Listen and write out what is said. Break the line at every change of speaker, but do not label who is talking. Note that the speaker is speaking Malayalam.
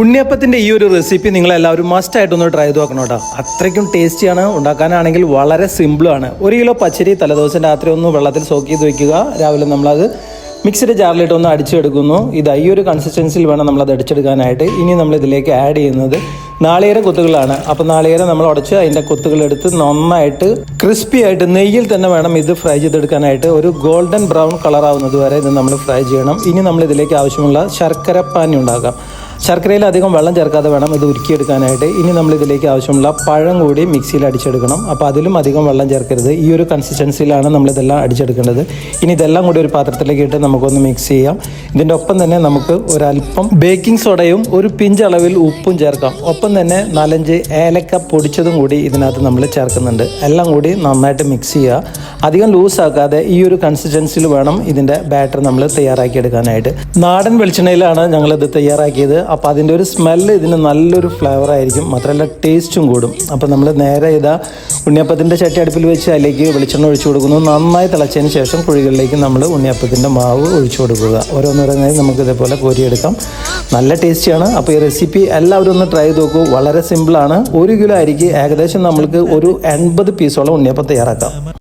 ഉണ്ണിയപ്പത്തിന്റെ ഈ ഒരു റെസിപ്പി നിങ്ങളെല്ലാവരും മസ്റ്റായിട്ടൊന്ന് ട്രൈ ചെയ്ത് നോക്കണം കേട്ടോ. അത്രയ്ക്കും ടേസ്റ്റിയാണ് ഉണ്ടാക്കാനാണെങ്കിൽ വളരെ സിമ്പിളാണ് ഒരു കിലോ പച്ചരി തലേദിവസം രാത്രി ഒന്ന് വെള്ളത്തിൽ സോക്ക് ചെയ്ത് വെക്കുക. രാവിലെ നമ്മളത് മിക്സിയുടെ ജാറിലിട്ട് ഒന്ന് അടിച്ചെടുക്കുന്നു. ഇത് ഈ ഒരു കൺസിസ്റ്റൻസിയിൽ വേണം നമ്മളത് അടിച്ചെടുക്കാനായിട്ട്. ഇനി നമ്മൾ ഇതിലേക്ക് ആഡ് ചെയ്യുന്നത് നാളികേര കൊത്തുകളാണ്. അപ്പോൾ നാളികേര നമ്മൾ ഉടച്ച് അതിന്റെ കൊത്തുകളെടുത്ത് നന്നായിട്ട് ക്രിസ്പി ആയിട്ട് നെയ്യിൽ തന്നെ വേണം ഇത് ഫ്രൈ ചെയ്തെടുക്കാനായിട്ട്. ഒരു ഗോൾഡൻ ബ്രൗൺ കളറാവുന്നത് വരെ ഇത് നമ്മൾ ഫ്രൈ ചെയ്യണം. ഇനി നമ്മൾ ഇതിലേക്ക് ആവശ്യമുള്ള ശർക്കര പാനി ഉണ്ടാക്കാം. ശർക്കരയിൽ അധികം വെള്ളം ചേർക്കാതെ വേണം ഇത് ഉരുക്കിയെടുക്കാനായിട്ട്. ഇനി നമ്മൾ ഇതിലേക്ക് ആവശ്യമുള്ള പഴം കൂടി മിക്സിയിൽ അടിച്ചെടുക്കണം. അപ്പോൾ അതിലും അധികം വെള്ളം ചേർക്കരുത്. ഈ ഒരു കൺസിസ്റ്റൻസിയിലാണ് നമ്മളിതെല്ലാം അടിച്ചെടുക്കേണ്ടത്. ഇനി ഇതെല്ലാം കൂടി ഒരു പാത്രത്തിലേക്ക് ഇട്ട് നമുക്കൊന്ന് മിക്സ് ചെയ്യാം. ഇതിന്റെ ഒപ്പം തന്നെ നമുക്ക് ഒരല്പം ബേക്കിംഗ് സോഡയും ഒരു പിഞ്ച് അളവിൽ ഉപ്പും ചേർക്കാം. ഒപ്പം തന്നെ നാലഞ്ച് ഏലക്ക പൊടിച്ചതും കൂടി ഇതിനകത്ത് നമ്മൾ ചേർക്കുന്നുണ്ട്. എല്ലാം കൂടി നന്നായിട്ട് മിക്സ് ചെയ്യുക. അധികം ലൂസ് ആക്കാതെ ഈ ഒരു കൺസിസ്റ്റൻസിയിൽ വേണം ഇതിന്റെ ബാറ്റർ നമ്മൾ തയ്യാറാക്കി എടുക്കാനായിട്ട് നാടൻ വെളിച്ചെണ്ണയിലാണ് ഞങ്ങളിത് തയ്യാറാക്കിയത്. അപ്പോൾ അതിന്റെ ഒരു സ്മെല്ല് ഇതിന് നല്ലൊരു ഫ്ലേവർ ആയിരിക്കും. മാത്രമല്ല ടേസ്റ്റും കൂടും. അപ്പോൾ നമ്മൾ നേരെ ഇതാ ഉണ്ണിയപ്പത്തിന്റെ ചട്ടി അടുപ്പിൽ വെച്ച് അതിലേക്ക് വെളിച്ചെണ്ണ ഒഴിച്ചു കൊടുക്കുന്നു. നന്നായി തിളച്ചതിന് ശേഷം കുഴികളിലേക്ക് നമ്മൾ ഉണ്ണിയപ്പത്തിന്റെ മാവ് ഒഴിച്ചു കൊടുക്കുക. ഓരോന്നോരോന്നായി നമുക്ക് ഇതേപോലെ കോരിയെടുക്കാം. നല്ല ടേസ്റ്റിയാണ് അപ്പോൾ ഈ റെസിപ്പി എല്ലാവരും ഒന്ന് ട്രൈ ചെയ്ത് നോക്കൂ. വളരെ സിമ്പിളാണ് ഒരു കിലോ അരിക്ക് ഏകദേശം നമ്മൾക്ക് ഒരു എൺപത് പീസോളം ഉണ്ണിയപ്പം തയ്യാറാക്കാം.